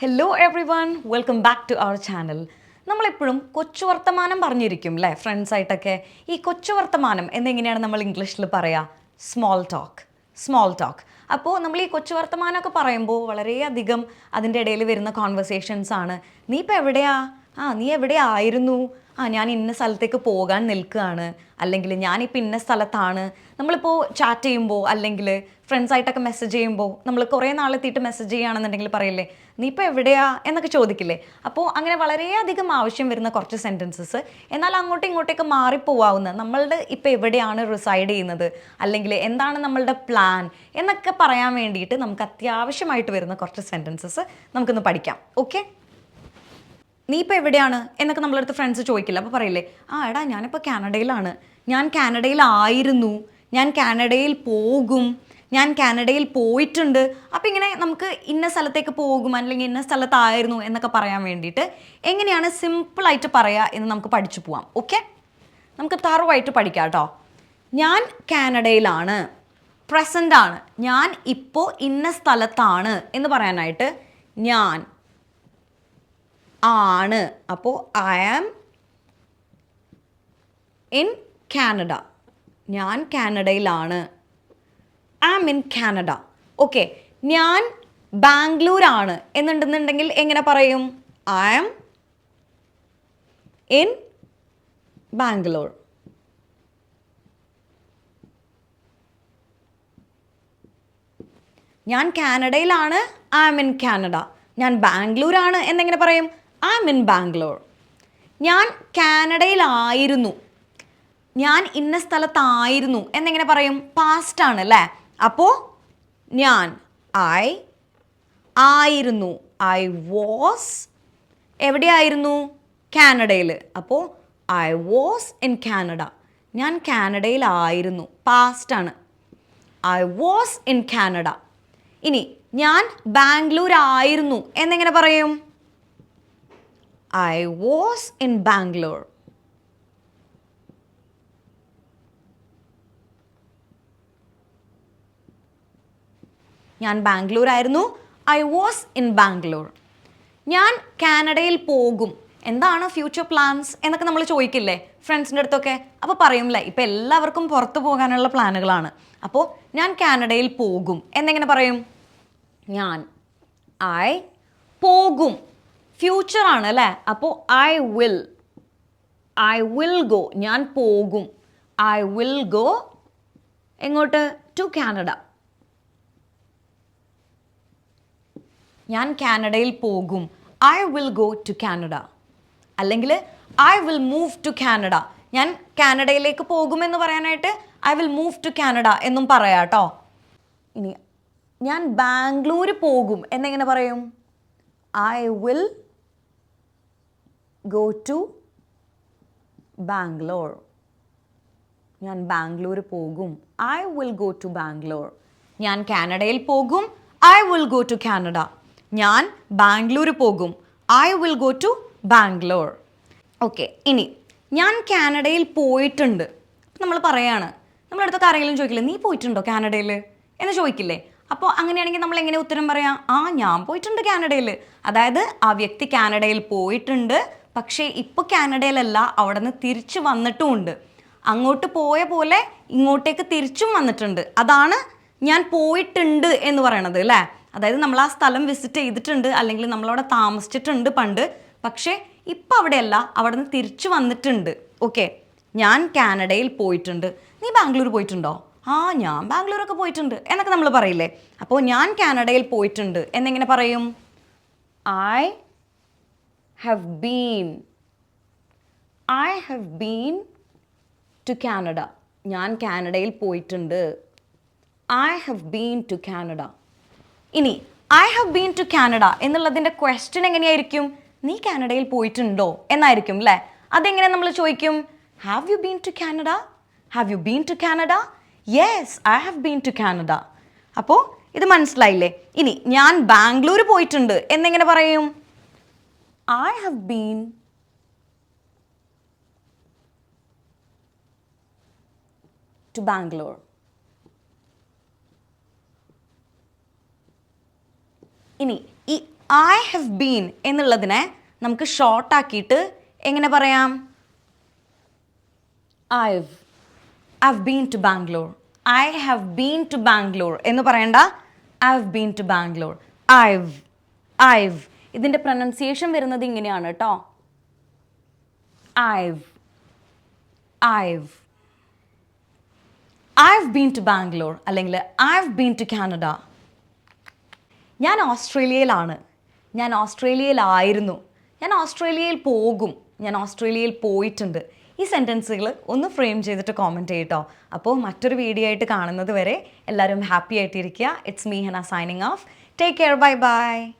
Hello everyone welcome back to our channel നമ്മളെപ്പോഴും കൊച്ചു വർത്തമാനം പറഞ്ഞിരിക്കും അല്ലേ ഫ്രണ്ട്സായിട്ടൊക്കെ ഈ കൊച്ചു വർത്തമാനം എന്നെങ്ങനെയാണ് നമ്മൾ ഇംഗ്ലീഷിൽ പറയുക സ്മോൾ ടോക്ക് സ്മോൾ ടോക്ക് അപ്പോൾ നമ്മൾ ഈ കൊച്ചു വർത്തമാനമൊക്കെ പറയുമ്പോൾ വളരെയധികം അതിന്റെ ഇടയിൽ വരുന്ന കോൺവെർസേഷൻസ് ആണ്. നീ ഇപ്പോൾ എവിടെയാ? ആ നീ എവിടെയായിരുന്നു? ആ ഞാൻ ഇന്ന സ്ഥലത്തേക്ക് പോകാൻ നിൽക്കുകയാണ്. അല്ലെങ്കിൽ ഞാനിപ്പോൾ ഇന്ന സ്ഥലത്താണ്. നമ്മളിപ്പോൾ ചാറ്റ് ചെയ്യുമ്പോൾ അല്ലെങ്കിൽ ഫ്രണ്ട്സായിട്ടൊക്കെ മെസ്സേജ് ചെയ്യുമ്പോൾ നമ്മൾ കുറേ നാളെത്തിയിട്ട് മെസ്സേജ് ചെയ്യുകയാണെന്നുണ്ടെങ്കിൽ പറയില്ലേ നീ ഇപ്പോൾ എവിടെയാ? എന്നൊക്കെ ചോദിക്കില്ലേ. അപ്പോൾ അങ്ങനെ വളരെയധികം ആവശ്യം വരുന്ന കുറച്ച് സെന്റൻസസ് എന്നാൽ അങ്ങോട്ടും ഇങ്ങോട്ടേക്ക് മാറിപ്പോവാവുന്ന നമ്മളുടെ ഇപ്പോൾ എവിടെയാണ് റിസൈഡ് ചെയ്യുന്നത്? അല്ലെങ്കിൽ എന്താണ് നമ്മളുടെ പ്ലാൻ എന്നൊക്കെ പറയാൻ വേണ്ടിയിട്ട് നമുക്ക് അത്യാവശ്യമായിട്ട് വരുന്ന കുറച്ച് സെന്റൻസസ് നമുക്കൊന്ന് പഠിക്കാം. ഓക്കെ നീ ഇപ്പോൾ എവിടെയാണ്? എന്നൊക്കെ നമ്മളടുത്ത് ഫ്രണ്ട്സ് ചോദിക്കില്ല. അപ്പോൾ പറയില്ലേ ആ എടാ ഞാനിപ്പോൾ കാനഡയിലാണ്. ഞാൻ കാനഡയിലായിരുന്നു. ഞാൻ കാനഡയിൽ പോകും. ഞാൻ കാനഡയിൽ പോയിട്ടുണ്ട്. അപ്പോൾ ഇങ്ങനെ നമുക്ക് ഇന്ന സ്ഥലത്തേക്ക് പോകും അല്ലെങ്കിൽ ഇന്ന സ്ഥലത്തായിരുന്നു എന്നൊക്കെ പറയാൻ വേണ്ടിയിട്ട് എങ്ങനെയാണ് സിമ്പിളായിട്ട് പറയുക എന്ന് നമുക്ക് പഠിച്ചു പോവാം. ഓക്കെ നമുക്ക് തറവായിട്ട് പഠിക്കാം കേട്ടോ ഞാൻ കാനഡയിലാണ്. പ്രസന്റ് ആണ്. ഞാൻ ഇപ്പോൾ ഇന്ന സ്ഥലത്താണ് എന്ന് പറയാനായിട്ട് ഞാൻ ആണ്. അപ്പോൾ ഐ ആം ഇൻ കാനഡ ഞാൻ കാനഡയിലാണ്. I am in Canada okay ഞാൻ ബാംഗ്ലൂരാണ്. എന്നുണ്ടെന്നുണ്ടെങ്കിൽ എങ്ങനെ പറയും? ഐ ആം ഇൻ ബാംഗ്ലൂർ ഞാൻ കാനഡയിലാണ്. ഐ ആം ഇൻ കാനഡ ഞാൻ ബാംഗ്ലൂരാണ്. എന്നെങ്ങനെ പറയും? ഐ എം ഇൻ ബാംഗ്ലൂർ ഞാൻ കാനഡയിലായിരുന്നു. ഞാൻ ഇന്ന സ്ഥലത്തായിരുന്നു. എന്നെങ്ങനെ പറയും? പാസ്റ്റ് ആണ് അല്ലേ? അപ്പോൾ ഞാൻ ഐ ആയിരുന്നു. ഐ വാസ് എവിടെയായിരുന്നു? കാനഡയിൽ. അപ്പോൾ ഐ വാസ് ഇൻ കാനഡ ഞാൻ കാനഡയിലായിരുന്നു. പാസ്റ്റ് ആണ്. ഐ വാസ് ഇൻ കാനഡ ഇനി ഞാൻ ബാംഗ്ലൂർ ആയിരുന്നു എന്നെങ്ങനെ പറയും? I was in Bangalore. ഞാൻ ബാംഗ്ലൂർ ആയിരുന്നു ഐ വാസ് ഇൻ ബാംഗ്ലൂർ ഞാൻ കാനഡയിൽ പോകും. എന്താണ് ഫ്യൂച്ചർ പ്ലാൻസ് എന്നൊക്കെ നമ്മൾ ചോദിക്കില്ലേ? ഫ്രണ്ട്സിന്റെ അടുത്തൊക്കെ. അപ്പോൾ പറയുമില്ല ഇപ്പം എല്ലാവർക്കും പുറത്തു പോകാനുള്ള പ്ലാനുകളാണ്. അപ്പോൾ ഞാൻ കാനഡയിൽ പോകും. എന്നെങ്ങനെ പറയും? ഞാൻ ഐ പോകും. ഫ്യൂച്ചർ ആണ് അല്ലേ? അപ്പോൾ I will I will go ഞാൻ പോകും. ഐ വിൽ ഗോ എങ്ങോട്ട്? ടു കാനഡ ഞാൻ കാനഡയിൽ പോകും. I will go to Canada അല്ലെങ്കിൽ I will move to Canada ഞാൻ കാനഡയിലേക്ക് പോകുമെന്ന് പറയാനായിട്ട് I will move to Canada എന്നും പറയാം കേട്ടോ. ഇനി ഞാൻ ബാംഗ്ലൂർ പോകും. എന്നെങ്ങനെ പറയും? I will go to Bangalore ഞാൻ ബാംഗ്ലൂർ പോകും. I will go to Bangalore ഞാൻ കാനഡയിൽ പോകും. I will go to Canada ഞാൻ ബാംഗ്ലൂർ പോകും. I will go to Bangalore okay ഇനി ഞാൻ കാനഡയിൽ പോയിട്ടുണ്ട്. നമ്മൾ പറയാണ് നമ്മളടുത്തൊക്കെ ആരെങ്കിലും ചോദിക്കില്ലേ നീ പോയിട്ടുണ്ടോ കാനഡയിൽ? എന്ന് ചോദിക്കില്ലേ. അപ്പോൾ അങ്ങനെയാണെങ്കിൽ നമ്മൾ എങ്ങനെ ഉത്തരം പറയാം? ആ ഞാൻ പോയിട്ടുണ്ട് കാനഡയിൽ. അതായത് ആ വ്യക്തി കാനഡയിൽ പോയിട്ടുണ്ട്. പക്ഷേ ഇപ്പോൾ കാനഡയിലല്ല അവിടെ നിന്ന് തിരിച്ചു വന്നിട്ടുമുണ്ട്. അങ്ങോട്ട് പോയ പോലെ ഇങ്ങോട്ടേക്ക് തിരിച്ചും വന്നിട്ടുണ്ട്. അതാണ് ഞാൻ പോയിട്ടുണ്ട് എന്ന് പറയണത് അല്ലേ? അതായത് നമ്മൾ ആ സ്ഥലം വിസിറ്റ് ചെയ്തിട്ടുണ്ട് അല്ലെങ്കിൽ നമ്മളവിടെ താമസിച്ചിട്ടുണ്ട് പണ്ട്. പക്ഷേ ഇപ്പം അവിടെയല്ല അവിടെ നിന്ന് തിരിച്ചു വന്നിട്ടുണ്ട്. ഓക്കെ ഞാൻ കാനഡയിൽ പോയിട്ടുണ്ട്. നീ ബാംഗ്ലൂർ പോയിട്ടുണ്ടോ? ആ ഞാൻ ബാംഗ്ലൂരൊക്കെ പോയിട്ടുണ്ട് എന്നൊക്കെ നമ്മൾ പറയില്ലേ? അപ്പോൾ ഞാൻ കാനഡയിൽ പോയിട്ടുണ്ട് എന്നെങ്ങനെ പറയും? I have been I have been to Canada ഞാൻ കാനഡയിൽ പോയിട്ടുണ്ട്. I have been to Canada ഇനി I have been to Canada എന്നുള്ളതിന്റെ ക്വസ്റ്റ്യൻ എങ്ങനെയായിരിക്കും? നീ കാനഡയിൽ പോയിട്ടുണ്ടോ? എന്നായിരിക്കും അല്ലേ അതെങ്ങനെ നമ്മൾ ചോദിക്കും? Have you been to Canada have you been to Canada yes I have been to Canada അപ്പോൾ ഇത് മനസ്സിലായില്ലേ? ഇനി ഞാൻ ബാംഗ്ലൂർ പോയിട്ടുണ്ട്. എന്നെങ്ങനെ പറയും? I have been to Bangalore. ഇനി ഈ ഐ ഹാവ് ബീൻ എന്നുള്ളതിനെ നമുക്ക് ഷോർട്ടാക്കിയിട്ട് എങ്ങനെ പറയാം? I I've been to Bangalore I have been to Bangalore എന്ന് പറയണ്ട I have been to Bangalore I've I've ഇതിന്റെ പ്രൊനൗൺസിയേഷൻ വരുന്നത് ഇങ്ങനെയാണ് കേട്ടോ I've I've I've been to Bangalore അല്ലെങ്കിൽ ഐവ് ബീൻ ടു കാനഡ ഞാൻ ഓസ്ട്രേലിയയിലാണ്. ഞാൻ ഓസ്ട്രേലിയയിലായിരുന്നു. ഞാൻ ഓസ്ട്രേലിയയിൽ പോകും. ഞാൻ ഓസ്ട്രേലിയയിൽ പോയിട്ടുണ്ട്. ഈ സെന്റൻസുകൾ ഒന്ന് ഫ്രെയിം ചെയ്തിട്ട് കോമന്റ് ചെയ്യട്ടോ. അപ്പോൾ മറ്റൊരു വീഡിയോ ആയിട്ട് കാണുന്നത് വരെ എല്ലാവരും ഹാപ്പി ആയിട്ടിരിക്കുക. It's me Hana signing off take care bye bye